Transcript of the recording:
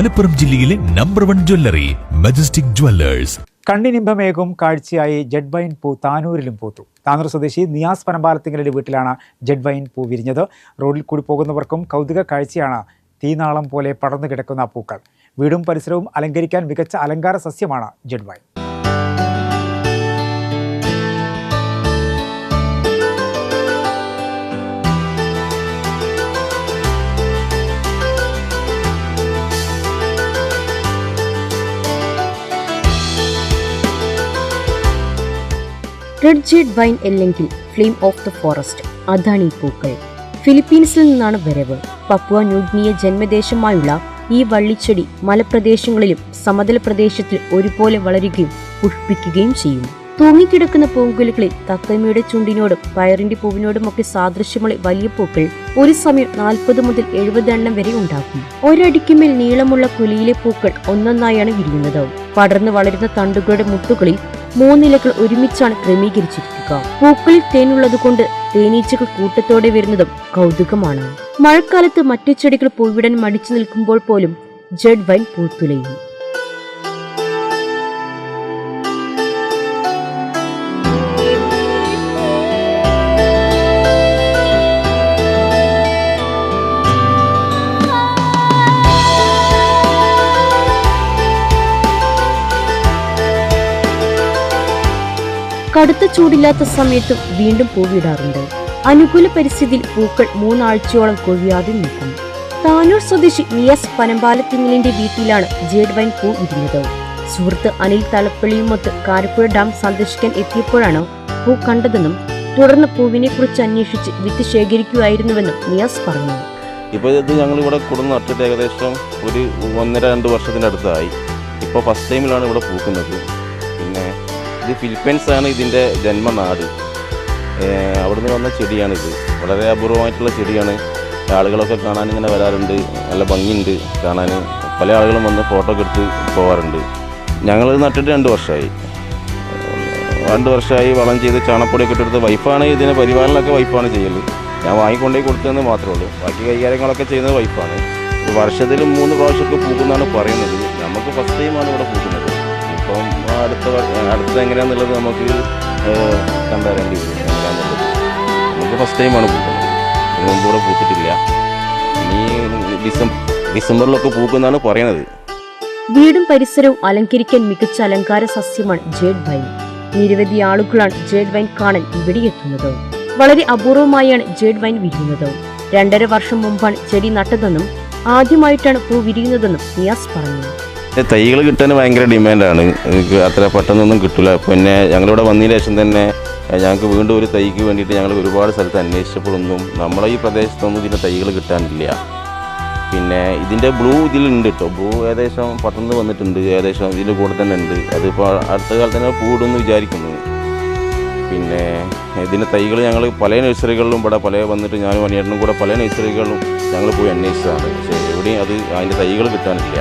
മലപ്പുറം ജില്ലയിലെ number one jewellery majestic jewellers കണ്ണിനിമ്പമേകും കാഴ്ചയായി jade wine പൂ താനൂരിലും പൂത്തു. താനൂർ സ്വദേശി നിയാസ് പനമ്പാലത്തിങ്ങളുടെ വീട്ടിലാണ് ജഡ് വൈൻ പൂ വിരിഞ്ഞത്. റോഡിൽ കൂടി പോകുന്നവർക്കും കൗതുക കാഴ്ചയാണ് തീനാളം പോലെ പടർന്നു കിടക്കുന്ന പൂക്കൾ. വീടും പരിസരവും അലങ്കരിക്കാൻ മികച്ച അലങ്കാര സസ്യമാണ് jade vine red jade vine അല്ലെങ്കിൽ ഫ്ലെയിം ഓഫ് ദ ഫോറസ്റ്റ് അതാണ് ഈ പൂക്കൾ. ഫിലിപ്പീൻസിൽ നിന്നാണ് വരവ്. പപ്പുവ ന്യൂഗ്നിയ ജന്മദേശമായുള്ള ഈ വള്ളിച്ചെടി മലപ്രദേശങ്ങളിലും സമതല പ്രദേശത്തിൽ ഒരുപോലെ വളരുകയും പുഷ്പിക്കുകയും ചെയ്യും. തൂങ്ങിക്കിടക്കുന്ന പൂങ്കുലുകളിൽ തത്തമ്മയുടെ ചുണ്ടിനോടും പയറിന്റെ പൂവിനോടുമൊക്കെ സാദൃശ്യമുള്ള വലിയ പൂക്കൾ ഒരു സമയം നാൽപ്പത് മുതൽ എഴുപത് എണ്ണം വരെ ഉണ്ടാക്കും. ഒരടിക്കുമേൽ നീളമുള്ള കുലിയിലെ പൂക്കൾ ഒന്നൊന്നായാണ് വിരിയുന്നത്. പടർന്നു വളരുന്ന തണ്ടുകളുടെ മുട്ടുകളിൽ മൂന്നിലകൾ ഒരുമിച്ചാണ് ക്രമീകരിച്ചിരിക്കുക. പൂക്കളിൽ തേനുള്ളതുകൊണ്ട് തേനീച്ചകൾ കൂട്ടത്തോടെ വരുന്നതും കൗതുകമാണ്. മഴക്കാലത്ത് മറ്റു ചെടികൾ പൂവിടാൻ മടിച്ചു നിൽക്കുമ്പോൾ പോലും ജഡ് വൈൻ പൂത്തുലയും. കടുത്ത ചൂടില്ലാത്ത സമയത്തും വീണ്ടും പൂവിടാറുണ്ട്. അനുകൂല പരിസ്ഥിതിയിൽ പൂക്കൾ മൂന്നാഴ്ചയോളം കൊഴിയാതെ നിൽക്കും. താനൂർ സ്വദേശി നിയസ് പനമ്പാലത്തിങ്ങലിന്റെ വീട്ടിലാണ് ജേഡ് വൈൻ പൂ വിരിഞ്ഞത്. സുഹൃത്ത് അനിൽ തലപ്പള്ളിയുമൊത്ത് കാരപ്പുഴ ഡാം സന്ദർശിക്കാൻ എത്തിയപ്പോഴാണ് പൂ കണ്ടതെന്നും തുടർന്ന് പൂവിനെ കുറിച്ച് അന്വേഷിച്ച് വിത്ത് ശേഖരിക്കുകയായിരുന്നുവെന്നും നിയാസ് പറഞ്ഞു. ഇപ്പോൾ ഇത് ഞങ്ങൾ ഇവിടെ കൊടുന്ന് നട്ടിട്ട് ഏകദേശം ഒരു ഒന്നര രണ്ട് വർഷത്തിന്റെ അടുത്തായി ഇപ്പോൾ ഫസ്റ്റ് ടൈമിലാണ് ഇവിടെ പൂക്കുന്നത്. പിന്നെ ഇത് ആണ് ഇതിന്റെ ജന്മനാട്. അവിടുന്ന് വന്ന ചെടിയാണിത്. വളരെ അപൂർവമായിട്ടുള്ള ചെടിയാണ്. ആളുകളൊക്കെ കാണാൻ ഇങ്ങനെ വരാറുണ്ട്. നല്ല ഭംഗിയുണ്ട് കാണാൻ. പല ആളുകളും വന്ന് ഫോട്ടോ ഒക്കെ എടുത്ത് പോകാറുണ്ട് ഞങ്ങൾ നട്ടിട്ട് രണ്ട് വർഷമായി രണ്ട് വർഷമായി വളം ചെയ്ത് ചാണപ്പൊടിയൊക്കെ ഇട്ടെടുത്ത് വൈഫാണ് ഇതിനെ പരിപാലനമൊക്കെ വൈഫാണ് ചെയ്യൽ ഞാൻ വാങ്ങിക്കൊണ്ടേ കൊടുത്തതെന്ന് മാത്രമേ ഉള്ളൂ. ബാക്കി കൈകാര്യങ്ങളൊക്കെ ചെയ്യുന്നത് വൈഫാണ് വർഷത്തിൽ മൂന്ന് പ്രാവശ്യമൊക്കെ പൂക്കുന്നതാണ് പറയുന്നത്. നമുക്ക് ഫസ്റ്റ് ടൈമാണ് ഇവിടെ പൂക്കുന്നത്. അടുത്ത അടുത്ത അടുത്തത് എങ്ങനെയാണെന്നുള്ളത് നമുക്ക് കണ്ടറിയേണ്ടി വരും. നമുക്ക് ഫസ്റ്റ് ടൈമാണ് പൂക്കുന്നത്. ഇതിന് മുമ്പ് ഇവിടെ പൂത്തിട്ടില്ല. ഇനി ഡിസംബർ ഡിസംബറിലൊക്കെ പൂക്കുന്നതാണ് പറയണത്. വീടും പരിസരവും അലങ്കരിക്കാൻ മികച്ച അലങ്കാര സസ്യമാണ് ജേഡ് വൈൻ. നിരവധി ആളുകളാണ് ജേഡ് വൈൻ കാണാൻ ഇവിടെ എത്തുന്നത്. വളരെ അപൂർവമായാണ് ജേഡ് വൈൻ വിരിയുന്നത്. രണ്ടര വർഷം മുമ്പാണ് ചെടി നട്ടതെന്നും ആദ്യമായിട്ടാണ് പൂ വിരിയുന്നതെന്നും നിയാസ് പറഞ്ഞു. തൈകൾ കിട്ടാൻ ഭയങ്കര ഡിമാൻഡാണ്. അത്ര പെട്ടെന്നൊന്നും കിട്ടില്ല പിന്നെ ഞങ്ങളിവിടെ വന്നതിന് ശേഷം തന്നെ ഞങ്ങൾക്ക് വീണ്ടും ഒരു തൈക്ക് വേണ്ടിയിട്ട് ഞങ്ങൾ ഒരുപാട് സ്ഥലത്ത് അന്വേഷിച്ചപ്പോഴൊന്നും നമ്മളെ ഈ പ്രദേശത്തൊന്നും ഇതിന്റെ തൈകൾ കിട്ടാനില്ല. പിന്നെ ഇതിന്റെ ബ്ലൂ ഇതിലുണ്ട് കേട്ടോ ബ്ലൂ ഏകദേശം പട്ടന്ന് വന്നിട്ടുണ്ട്. ഏകദേശം ഇതിന്റെ കൂടെ തന്നെ ഉണ്ട്. അതിപ്പോൾ അടുത്ത കാലത്ത് തന്നെ പൂടുമെന്ന് വിചാരിക്കുന്നു. പിന്നെ ഇതിന്റെ തൈകൾ ഞങ്ങൾ പല നഴ്സറികളിലും ഇവിടെ പല വന്നിട്ട് ഞാനും അനിയേട്ടനും കൂടെ പല നഴ്സറികളിലും ഞങ്ങൾ പോയി അന്വേഷിച്ചതാണ്. പക്ഷേ എവിടെയും അത് അതിന്റെ തൈകൾ കിട്ടാനില്ല.